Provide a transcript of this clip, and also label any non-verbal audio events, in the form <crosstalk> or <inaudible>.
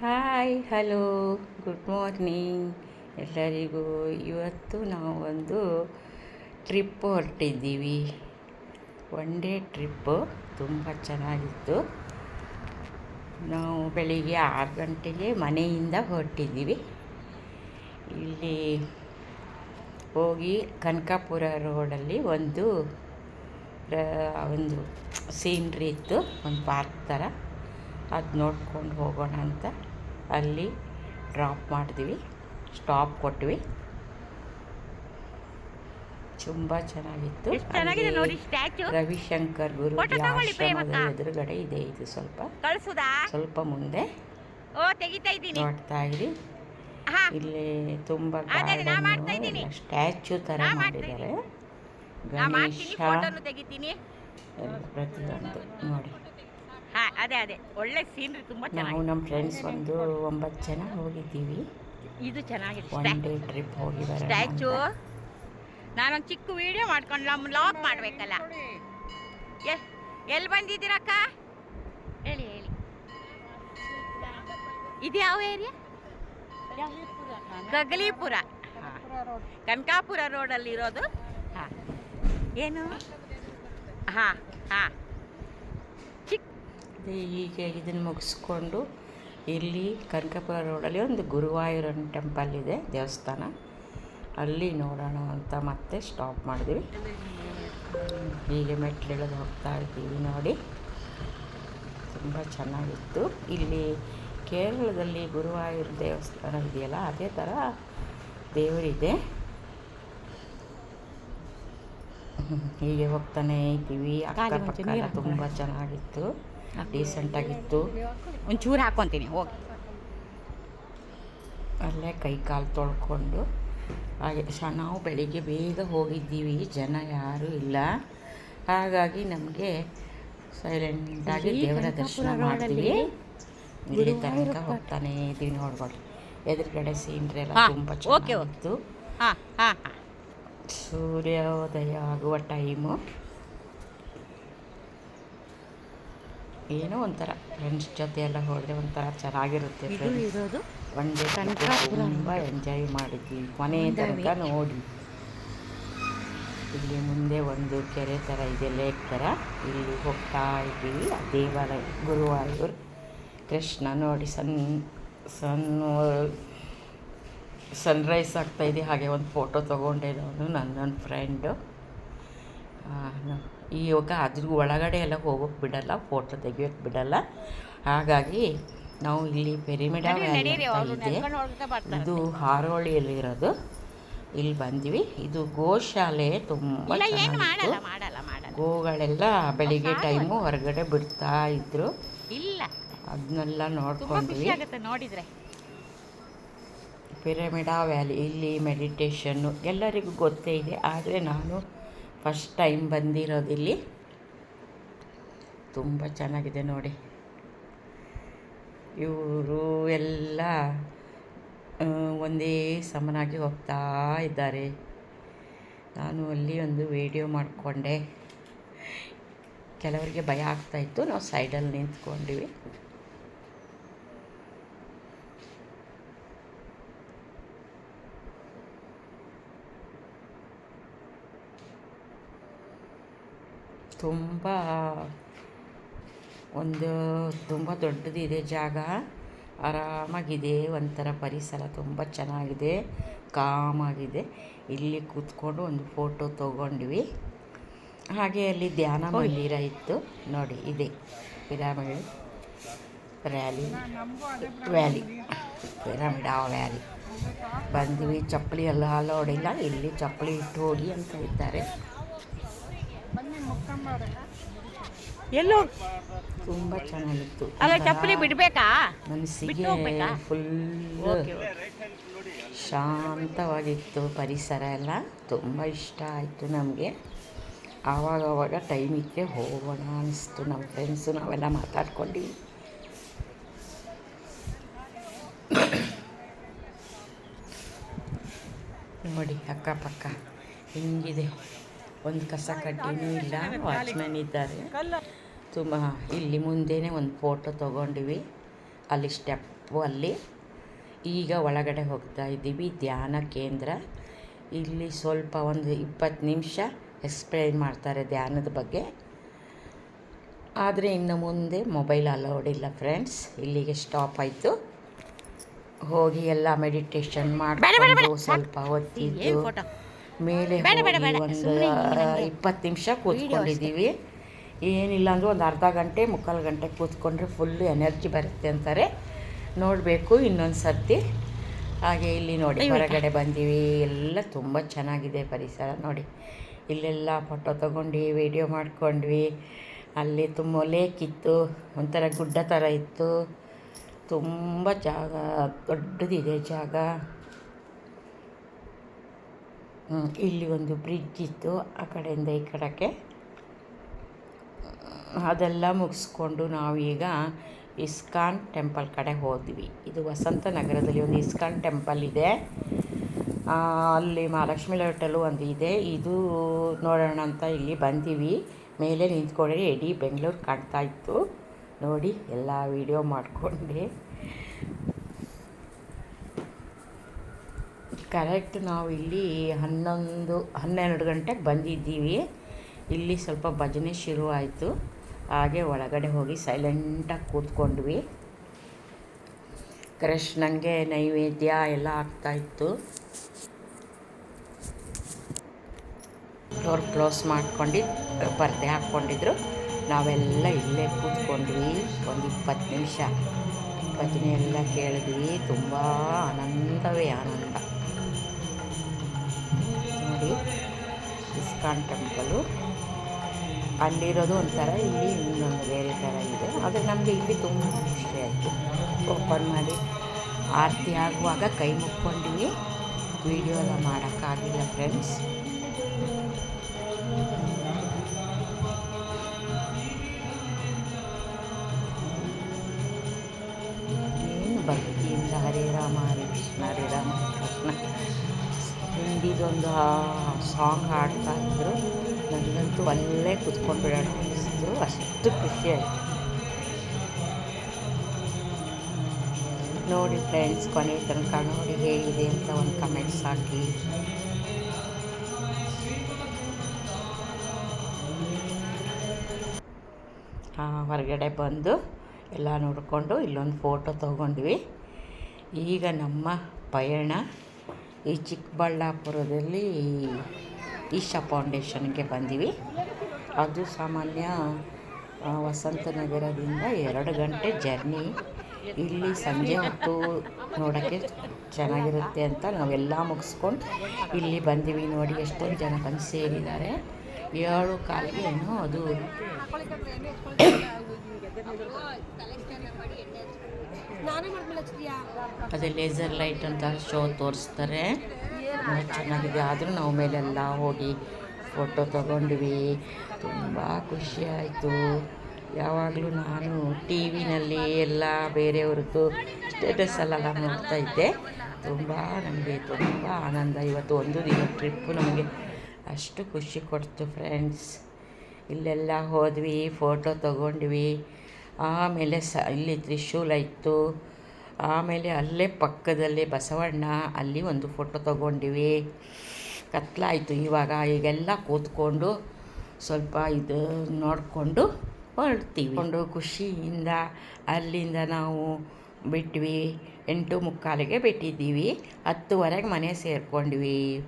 Hi, hello, good morning. ಎಲ್ಲರಿಗೂ ಇವತ್ತು ನಾವು ಒಂದು ಟ್ರಿಪ್ ಹೊರಟಿದ್ದೀವಿ. ಒನ್ ಡೇ ಟ್ರಿಪ್ಪು ತುಂಬ ಚೆನ್ನಾಗಿತ್ತು. ನಾವು ಬೆಳಿಗ್ಗೆ ಆರು ಗಂಟೆಗೆ ಮನೆಯಿಂದ ಹೊರಟಿದ್ದೀವಿ. ಇಲ್ಲಿ ಹೋಗಿ ಕನಕಾಪುರ ರೋಡಲ್ಲಿ ಒಂದು ಒಂದು ಸೀನ್ರಿ ಇತ್ತು, ಒಂದು ಪಾರ್ಕ್ ಥರ. ಅದು ನೋಡ್ಕೊಂಡು ಹೋಗೋಣ ಅಂತ. ಅಲ್ಲಿ ಡ್ರಾಪ್ ಮಾಡಿದ್ವಿ ಸ್ಟಾಪ್ ಕೊಟ್ವಿ. ತುಂಬ ಚೆನ್ನಾಗಿತ್ತು. ಚೆನ್ನಾಗಿದೆ ನೋಡಿ ಸ್ಟ್ಯಾಚು ರವಿಶಂಕರ್ ಗುರು ಆಶ್ರಮದ. ಎದುರುಗಡೆ ಇದೆ ಇದು ಸ್ವಲ್ಪ. ಕಳ್ಸುದಾ? ಸ್ವಲ್ಪ ಮುಂದೆ. ಓ ತೆಗಿತಾ ಇದ್ದೀನಿ. ನೋಡ್ತಾ ಇರಿ. ಇಲ್ಲಿ ತುಂಬ ಸ್ಟ್ಯಾಚು ಥರ ಮಾಡಿದ್ದಾರೆ. ಗಣೇಶ ಪ್ರತಿಯೊಂದು ನೋಡಿ. ಹಾ ಅದೇ ಅದೇ. ಒಳ್ಳೆ ಸೀನ್ರಿ ತುಂಬಾ ನಾವು ಚೆನ್ನಾಗಿ ನಮ್ಮ ಫ್ರೆಂಡ್ಸ್ ಒಂದು ಒಂಬತ್ತು ಜನ ಹೋಗಿದ್ದೀವಿ. ಇದು ಚೆನ್ನಾಗಿದೆ. ಡೇ ಟ್ರಿಪ್ ಹೋಗಿ ಬರೋಣ ಸ್ಟ್ಯಾಚು. ನಾನೊಂದು ಚಿಕ್ಕ ವಿಡಿಯೋ ಮಾಡ್ಕೊಂಡು ನಮ್ಮ ಲಾಗ್ ಮಾಡಬೇಕಲ್ಲ. ಎಲ್ ಎಲ್ಲಿ ಬಂದಿದ್ದೀರಕ್ಕ ಹೇಳಿ ಹೇಳಿ. ಇದು ಯಾವ ಏರಿಯಾ ಗಗಲೀಪುರ. ಹಾ. ಕನಕಾಪುರ ರೋಡಲ್ಲಿ ಇರೋದು? ಹಾ. ಏನು? ಹಾಂ ಹಾ. ಈಗ ಇದನ್ನು ಮುಗಿಸ್ಕೊಂಡು ಇಲ್ಲಿ ಕನಕಪುರ ರೋಡಲ್ಲಿ ಒಂದು ಗುರುವಾಯೂರನ್ ಟೆಂಪಲ್ ಇದೆ ದೇವಸ್ಥಾನ ಅಲ್ಲಿ ನೋಡೋಣ ಅಂತ ಮತ್ತೆ ಸ್ಟಾಪ್ ಮಾಡಿದ್ವಿ ಹೀಗೆ ಮೆಟ್ಲಿಳಿದು ಹೋಗ್ತಾ ಇದ್ದೀವಿ ನೋಡಿ ತುಂಬ ಚೆನ್ನಾಗಿತ್ತು ಇಲ್ಲಿ ಕೇರಳದಲ್ಲಿ ಗುರುವಾಯೂರ ದೇವಸ್ಥಾನ ಇದೆಯಲ್ಲ ಅದೇ ಥರ ದೇವರಿದೆ ಹೀಗೆ ಹೋಗ್ತಾನೆ ಇದ್ದೀವಿ ಅಕ್ಕಪಕ್ಕ ತುಂಬ ಚೆನ್ನಾಗಿತ್ತು ಡೀಸೆಂಟಾಗಿತ್ತು ಒಂಚೂರು ಹಾಕ್ಕೊತೀನಿ ಹೋಗಿ. ಅಲ್ಲೇ ಕೈ ಕಾಲು ತೊಳ್ಕೊಂಡು ಹಾಗೆ ಶ ನಾವು ಬೆಳಿಗ್ಗೆ ಬೇಗ ಹೋಗಿದ್ದೀವಿ ಜನ ಯಾರೂ ಇಲ್ಲ. ಹಾಗಾಗಿ ನಮಗೆ ಸೈಲೆಂಟಾಗಿ ದೇವರ ದರ್ಶನ ಮಾಡ್ತೀವಿ. ಇಲ್ಲಿ ತನಕ. ಹೋಗ್ತಾನೆ ಇದ್ದೀವಿ ನೋಡ್ಬೋದು. ಎದುರುಗಡೆ ಸೀನ್ರಿ ಎಲ್ಲ ತುಂಬ. ಚೆನ್ನಾಗಿತ್ತು. ಹಾಂ ಹಾಂ ಹಾಂ. ಸೂರ್ಯೋದಯ ಆಗುವ ಟೈಮು ಏನೋ ಒಂಥರ ಫ್ರೆಂಡ್ಸ್ ಜೊತೆ ಎಲ್ಲ ಹೋದರೆ ಒಂಥರ ಚೆನ್ನಾಗಿರುತ್ತೆ ಇರೋದು ಒನ್ ಡೇ ತುಂಬ ಎಂಜಾಯ್ ಮಾಡಿದ್ವಿ. ಕೊನೆ ತನಕ ನೋಡಿ. ಇಲ್ಲಿ ಮುಂದೆ ಒಂದು ಕೆರೆ ಥರ ಇದೆ ಲೇಕ್ ಥರ ಇಲ್ಲಿ ಹೋಗ್ತಾ ಇದ್ದೀವಿ. ದೇವಾಲಯ ಗುರುವಾಯೂರ್. ಕೃಷ್ಣ ನೋಡಿ ಸನ್ ಸನ್ ಸನ್ರೈಸ್ ಆಗ್ತಾಯಿದೆ ಹಾಗೆ ಒಂದು ಫೋಟೋ ತೊಗೊಂಡೆ ನಾನು ನನ್ನ ಫ್ರೆಂಡು ಇವಾಗ ಅದ್ರ ಒಳಗಡೆ ಎಲ್ಲ ಹೋಗೋಕ್ಕೆ ಬಿಡಲ್ಲ ಫೋಟೋ ತೆಗಿಯೋಕ್ಕೆ ಬಿಡಲ್ಲ. ಹಾಗಾಗಿ ನಾವು ಇಲ್ಲಿ ಪೆರಿಮಿಡ ಇದು ವ್ಯಾಲಿ ಇರೋದು ಅಂತ ಇದೆ. ಇದು ಹಾರೋಳಿಯಲ್ಲಿರೋದು ಇಲ್ಲಿ ಬಂದ್ವಿ. ಇದು ಗೋಶಾಲೆ ತುಂಬ ಮಾಡಲ್ಲ ಚೆನ್ನಾಗಿತ್ತು. ಗೋಗಳೆಲ್ಲ ಬೆಳಿಗ್ಗೆ ಟೈಮು ಹೊರಗಡೆ ಬಿಡ್ತಾ ಇದ್ರು. ಇಲ್ಲ. ಅದನ್ನೆಲ್ಲ ನೋಡ್ಕೊಂಡ್ವಿ. ನೋಡಿದ್ರೆ. ಪಿರಮಿಡಾ ವ್ಯಾಲಿ ಇಲ್ಲಿ ಮೆಡಿಟೇಷನ್ನು ಎಲ್ಲರಿಗೂ ಗೊತ್ತೇ ಇದೆ. ಆದರೆ ನಾನು ಫಸ್ಟ್ ಟೈಮ್ ಬಂದಿರೋದಿಲ್ಲಿ ತುಂಬ ಚೆನ್ನಾಗಿದೆ ನೋಡಿ. ಇವರು ಎಲ್ಲ ಒಂದೇ ಸಮನಾಗಿ ಹೋಗ್ತಾ ಇದ್ದಾರೆ. ನಾನು ಅಲ್ಲಿ ಒಂದು ವಿಡಿಯೋ ಮಾಡಿಕೊಂಡೆ. ಕೆಲವರಿಗೆ ಭಯ ಆಗ್ತಾಯಿತ್ತು ನಾವು ಸೈಡಲ್ಲಿ ನಿಂತ್ಕೊಂಡಿವಿ. ತುಂಬ ಒಂದು ತುಂಬ ದೊಡ್ಡದಿದೆ ಜಾಗ. ಆರಾಮಾಗಿದೆ ಒಂಥರ ಪರಿಸರ ತುಂಬ ಚೆನ್ನಾಗಿದೆ ಕಾಮಾಗಿದೆ. ಇಲ್ಲಿ ಕೂತ್ಕೊಂಡು ಒಂದು ಫೋಟೋ ತಗೊಂಡ್ವಿ. ಹಾಗೆ ಅಲ್ಲಿ ಧ್ಯಾನ ಮಂದಿರ ಇತ್ತು. ನೋಡಿ ಇದೆ. ಪಿರಾಮಿಡ್ ವ್ಯಾಲಿ ವ್ಯಾಲಿ ಪಿರಾಮಿಡ್ ಆ ವ್ಯಾಲಿ ಬಂದ್ವಿ. ಚಪ್ಪಲಿ ಎಲ್ಲ ಅಲೋಡಿಲ್ಲ ಇಲ್ಲಿ ಚಪ್ಪಲಿ ಇಟ್ಟು ಹೋಗಿ ಅಂತ ಇದ್ದಾರೆ. ಎಲ್ಲೋ? ತುಂಬ ಚೆನ್ನಾಗಿತ್ತು. ಅಲ್ಲ ಚಪ್ಪಲಿ ಬಿಡಬೇಕಾ? ಮನಸ್ಸಿಗೆ? ಫುಲ್ ಶಾಂತವಾಗಿತ್ತು ಪರಿಸರ ಎಲ್ಲ. ತುಂಬ ಇಷ್ಟ ಆಯಿತು ನಮಗೆ. ಆವಾಗವಾಗ ಟೈಮಿಗೆ ಹೋಗೋಣ ಅನಿಸ್ತು. ನಮ್ಮ ಫ್ರೆಂಡ್ಸು ನಾವೆಲ್ಲ ಮಾತಾಡ್ಕೊಂಡು. ನೋಡಿ ಅಕ್ಕಪಕ್ಕ ಹಿಂಗಿದೆ? ಒಂದು ಕಸ ಕಡ್ಡಿನೂ ಇಲ್ಲ ವಾಚ್ಮ್ಯಾನ್ ಇದ್ದಾರೆ. ತುಂಬ ಇಲ್ಲಿ ಮುಂದೆನೇ ಒಂದು ಫೋಟೋ ತೊಗೊಂಡಿವಿ. ಅಲ್ಲಿ ಸ್ಟೆಪ್ಪು ಅಲ್ಲಿ ಈಗ ಒಳಗಡೆ ಹೋಗ್ತಾ ಇದ್ದೀವಿ ಧ್ಯಾನ ಕೇಂದ್ರ. ಇಲ್ಲಿ ಸ್ವಲ್ಪ ಒಂದು ಇಪ್ಪತ್ತು ನಿಮಿಷ ಎಕ್ಸ್ಪ್ಲೈನ್ ಮಾಡ್ತಾರೆ ಧ್ಯಾನದ ಬಗ್ಗೆ. ಆದರೆ ಇನ್ನು ಮುಂದೆ ಮೊಬೈಲ್ ಅಲೌಡ್ ಇಲ್ಲ ಫ್ರೆಂಡ್ಸ್. ಇಲ್ಲಿಗೆ ಸ್ಟಾಪ್ ಆಯಿತು. ಹೋಗಿ ಎಲ್ಲ ಮೆಡಿಟೇಷನ್ ಮಾಡಿಕೊಂಡು ಸ್ವಲ್ಪ ಹೊತ್ತಿದ್ದು. ಮೇಲೆ. ಒಂದು ಇಪ್ಪತ್ತು ನಿಮಿಷ ಕೂತ್ಕೊಂಡಿದ್ದೀವಿ. ಏನಿಲ್ಲ ಅಂದರೂ ಒಂದು ಅರ್ಧ ಗಂಟೆ ಮುಕ್ಕಾಲು ಗಂಟೆ ಕೂತ್ಕೊಂಡ್ರೆ ಫುಲ್ಲು ಎನರ್ಜಿ ಬರುತ್ತೆ ಅಂತಾರೆ. ನೋಡಬೇಕು ಇನ್ನೊಂದು ಸರ್ತಿ. ಹಾಗೆ ಇಲ್ಲಿ ನೋಡಿ ಹೊರಗಡೆ ಬಂದೀವಿ. ಎಲ್ಲ ತುಂಬ ಚೆನ್ನಾಗಿದೆ ಪರಿಸರ ನೋಡಿ. ಇಲ್ಲೆಲ್ಲ ಫೋಟೋ ತೊಗೊಂಡು ವಿಡಿಯೋ ಮಾಡ್ಕೊಂಡ್ವಿ. ಅಲ್ಲಿ ತುಂಬ ಲೇಕ್ ಇತ್ತು. ಒಂಥರ ಗುಡ್ಡ ಥರ ಇತ್ತು. ತುಂಬ ಜಾಗ ದೊಡ್ಡದಿದೆ ಜಾಗ. ಇಲ್ಲಿ ಒಂದು ಬ್ರಿಡ್ಜ್ ಇತ್ತು, ಆ ಕಡೆಯಿಂದ ಈ ಕಡೆಗೆ. ಅದೆಲ್ಲ ಮುಗಿಸ್ಕೊಂಡು ನಾವೀಗ ಇಸ್ಕಾನ್ ಟೆಂಪಲ್ ಕಡೆ ಹೋದ್ವಿ. ಇದು ವಸಂತ ನಗರದಲ್ಲಿ ಒಂದು ಇಸ್ಕಾನ್ ಟೆಂಪಲ್ ಇದೆ. ಅಲ್ಲಿ ಮಹಾಲಕ್ಷ್ಮಿ ಹೋಟೆಲು ಒಂದು ಇದೆ. ಇದು ನೋಡೋಣ ಅಂತ ಇಲ್ಲಿ ಬಂದೀವಿ. ಮೇಲೆ ನಿಂತ್ಕೊಂಡ್ರೆ ಇಡೀ ಬೆಂಗಳೂರು ಕಾಣ್ತಾ ಇತ್ತು. ನೋಡಿ, ಎಲ್ಲ ವೀಡಿಯೋ ಮಾಡಿಕೊಂಡೆ. ಕರೆಕ್ಟ್ ನಾವು ಇಲ್ಲಿ ಹನ್ನೊಂದು, ಹನ್ನೆರಡು ಗಂಟೆಗೆ ಬಂದಿದ್ದೀವಿ. ಇಲ್ಲಿ ಸ್ವಲ್ಪ ಭಜನೆ ಶುರು ಆಯಿತು. ಹಾಗೆ ಒಳಗಡೆ ಹೋಗಿ ಸೈಲೆಂಟಾಗಿ ಕೂತ್ಕೊಂಡ್ವಿ. ಕೃಷ್ಣಂಗೆ ನೈವೇದ್ಯ ಎಲ್ಲ ಆಗ್ತಾಯಿತ್ತು ಡೋರ್ ಕ್ಲೋಸ್ ಮಾಡ್ಕೊಂಡು, ಪರ್ದೆ ಹಾಕ್ಕೊಂಡಿದ್ರು. ನಾವೆಲ್ಲ ಇಲ್ಲೇ ಕೂತ್ಕೊಂಡ್ವಿ. ಒಂದು ಇಪ್ಪತ್ತು ನಿಮಿಷ. ಭಜನೆ ಎಲ್ಲ ಕೇಳಿದ್ವಿ. ತುಂಬ ಆನಂದವೇ ಆನಂದ. ಇಸ್ಕಾನ್ ಟೆಂಪಲು ಅಲ್ಲಿರೋದು ಒಂಥರ, ಇಲ್ಲಿ ಇನ್ನೊಂದು ಬೇರೆ ಥರ ಇದೆ. ಆದರೆ ನಮಗೆ ಇಲ್ಲಿ ತುಂಬ ಖುಷಿ ಆಯಿತು. ಓಪನ್ ಮಾಡಿ ಆರತಿ ಆಗುವಾಗ ಕೈ ಮುಕ್ಕೊಂಡಿವಿ ವಿಡಿಯೋ ಎಲ್ಲ ಮಾಡೋಕ್ಕಾಗಿಲ್ಲ ಫ್ರೆಂಡ್ಸ್. ಏನು ಭಕ್ತಿಯಿಂದ ಹರೇ ರಾಮ, ಹರೇ ಕೃಷ್ಣ, ಹರೇ ರಾಮ ಕೃಷ್ಣ. ಹಿಂದಿದೊಂದು ಸಾಂಗ್ ಹಾಡ್ತಾ ಇದ್ದರು ನನಗಂತೂ ಅಲ್ಲೇ ಕುತ್ಕೊಂಡು ಬಿಡೋಣ ಅನ್ನಿಸ್ತು. ಅಷ್ಟು ಖುಷಿ ಆಯಿತು. ನೋಡಿ ಫ್ರೆಂಡ್ಸ್ ಕೊನೆ ತನಕ ನೋಡಿ ಹೇಗಿದೆ ಅಂತ ಒಂದು ಕಮೆಂಟ್ಸ್ ಹಾಕಿ ಹೊರಗಡೆ ಬಂದು ಎಲ್ಲ ನೋಡಿಕೊಂಡು ಇಲ್ಲೊಂದು ಫೋಟೋ ತೊಗೊಂಡ್ವಿ. ಈಗ ನಮ್ಮ ಪಯಣ. ಈ ಚಿಕ್ಕಬಳ್ಳಾಪುರದಲ್ಲಿ ಈಶಾ ಫೌಂಡೇಶನ್ಗೆ ಬಂದೀವಿ. ಅದು ಸಾಮಾನ್ಯ ವಸಂತನಗರದಿಂದ ಎರಡು ಗಂಟೆ ಜರ್ನಿ. ಇಲ್ಲಿ ಸಂಜೆ ಹೊತ್ತು ನೋಡೋಕ್ಕೆ ಚೆನ್ನಾಗಿರುತ್ತೆ ಅಂತ ನಾವೆಲ್ಲ ಮುಗಿಸ್ಕೊಂಡು ಇಲ್ಲಿ ಬಂದೀವಿ ನೋಡಿ, ಎಷ್ಟೊಂದು ಜನ ಬಂದು ಸೇರಿದ್ದಾರೆ. ಏಳು ಕಾಲಿಗೆ ಅದು <coughs> ಅದೇ ಲೇಸರ್ ಲೈಟ್ ಅಂತ ಶೋ ತೋರಿಸ್ತಾರೆ. ಚೆನ್ನಾಗಿದೆ. ಆದರೂ ನಾವು ಮೇಲೆಲ್ಲ ಹೋಗಿ ಫೋಟೋ ತಗೊಂಡ್ವಿ. ತುಂಬ ಖುಷಿ ಆಯಿತು. ಯಾವಾಗಲೂ ನಾನು ಟಿ ವಿನಲ್ಲಿ ಎಲ್ಲ ಬೇರೆಯವ್ರದ್ದು ಸ್ಟೇಟಸಲ್ಲೆಲ್ಲ ನೋಡ್ತಾ ಇದ್ದೆ. ತುಂಬ ನನಗೆ ತುಂಬ ಆನಂದ. ಇವತ್ತು ಒಂದು ದಿನ ಟ್ರಿಪ್ಪು ನಮಗೆ ಅಷ್ಟು ಖುಷಿ ಕೊಡ್ತು ಫ್ರೆಂಡ್ಸ್ ಇಲ್ಲೆಲ್ಲ ಹೋದ್ವಿ ಫೋಟೋ ತಗೊಂಡ್ವಿ. ಆಮೇಲೆ ಸ ಇಲ್ಲಿ ತ್ರಿಶೂಲ ಇತ್ತು. ಆಮೇಲೆ ಅಲ್ಲೇ ಪಕ್ಕದಲ್ಲೇ ಬಸವಣ್ಣ ಅಲ್ಲಿ ಒಂದು ಫೋಟೋ ತಗೊಂಡ್ವಿ. ಕತ್ಲಾಯಿತು ಇವಾಗ. ಈಗೆಲ್ಲ ಕೂತ್ಕೊಂಡು ಸ್ವಲ್ಪ ಇದು ನೋಡಿಕೊಂಡು ಹೊರಡ್ತೀವಿ. ಕೊಂಡು ಖುಷಿಯಿಂದ ಅಲ್ಲಿಂದ ನಾವು ಬಿಟ್ವಿ. ಎಂಟು ಮುಕ್ಕಾಲಿಗೆ ಬಿಟ್ಟಿದ್ದೀವಿ. ಹತ್ತುವರೆಗೆ ಮನೆ ಸೇರ್ಕೊಂಡ್ವಿ.